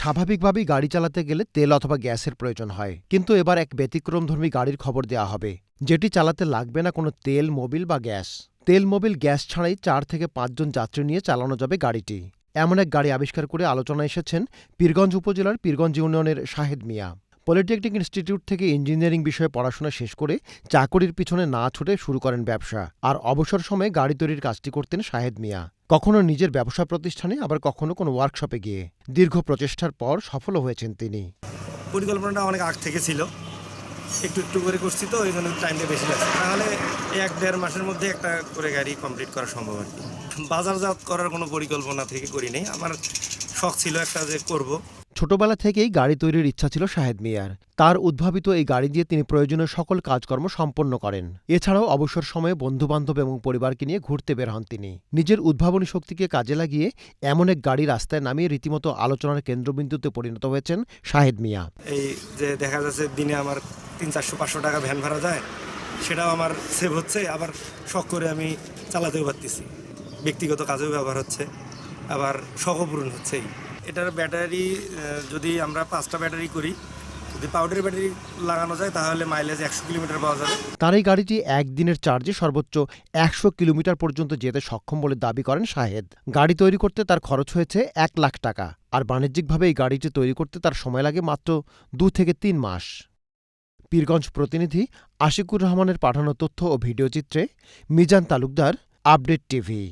স্বাভাবিকভাবেই গাড়ি চালাতে গেলে তেল অথবা গ্যাসের প্রয়োজন হয়। কিন্তু এবার এক ব্যতিক্রমধর্মী গাড়ির খবর দেওয়া হবে, যেটি চালাতে লাগবে না কোনো তেল, মোবিল বা গ্যাস। তেল, মোবিল, গ্যাস ছাড়াই চার থেকে পাঁচজন যাত্রী নিয়ে চালানো যাবে গাড়িটি। এমন এক গাড়ি আবিষ্কার করে আলোচনায় এসেছেন পীরগঞ্জ উপজেলার পীরগঞ্জ ইউনিয়নের শাহেদ মিয়া। পলিটেকনিক ইনস্টিটিউট থেকে ইঞ্জিনিয়ারিং বিষয়ে পড়াশোনা শেষ করে চাকরির পিছনে না ছুটে শুরু করেন ব্যবসা। আর অবসর সময়ে গাড়ি তৈরির কাজটি করতেন শাহেদ মিয়া। কখনো নিজের ব্যবসা প্রতিষ্ঠানে, আবার কখনো কোনো ওয়ার্কশপে গিয়ে। দীর্ঘ প্রচেষ্টার পর সফলও হয়েছেন তিনি। পরিকল্পনাটা অনেক আগ থেকে ছিল। একটু একটু করে করছি তো, ওই জন্য টাইমটা বেশি লাগছে। তাহলে এক দেড় মাসের মধ্যে একটা করে গাড়ি কমপ্লিট করা সম্ভব আর কি। বাজারজাত করার কোনো পরিকল্পনা থেকে করি নেই। আমার শখ ছিল একটা যে করব। ছোটবেলা থেকেই গাড়ি তৈরির ইচ্ছা ছিল শাহেদ মিয়ার। তার উদ্ভাবিত এই গাড়ি দিয়ে তিনি প্রয়োজনীয় সকল কাজকর্ম সম্পন্ন করেন। এছাড়াও অবসর সময়ে বন্ধুবান্ধব এবং পরিবারকে নিয়ে ঘুরতে বের হন তিনি। নিজের উদ্ভাবনী শক্তিকে কাজে লাগিয়ে এমন এক গাড়ি রাস্তায় নামিয়ে রীতিমতো আলোচনার কেন্দ্রবিন্দুতে পরিণত হয়েছেন শাহেদ মিয়া। এই যে দেখা যাচ্ছে দিনে আমার তিন, চারশো, পাঁচশো টাকা ভ্যান ভাড়া যায়, সেটাও আমার সেভ হচ্ছে, আবার শখ করে আমি চালাতেও পারতেছি। ব্যক্তিগত কাজেও ব্যবহার হচ্ছে, আবার শখও পূরণ হচ্ছেই। এটার ব্যাটারি যদি আমরা পাঁচটা ব্যাটারি করি, যদি পাউডার ব্যাটারি লাগানো যায়, তাহলে মাইলেজ একশো কিলোমিটার পাওয়া যাবে। তার এই গাড়িটি একদিনের চার্জে সর্বোচ্চ একশো কিলোমিটার পর্যন্ত যেতে সক্ষম বলে দাবি করেন শাহেদ। গাড়ি তৈরি করতে তার খরচ হয়েছে এক লাখ টাকা, আর বাণিজ্যিকভাবে এই গাড়িটি তৈরি করতে তার সময় লাগে মাত্র দু থেকে তিন মাস। পীরগঞ্জ প্রতিনিধি আশিকুর রহমানের পাঠানো তথ্য ও ভিডিওচিত্রে মিজান তালুকদার, আপডেট টিভি।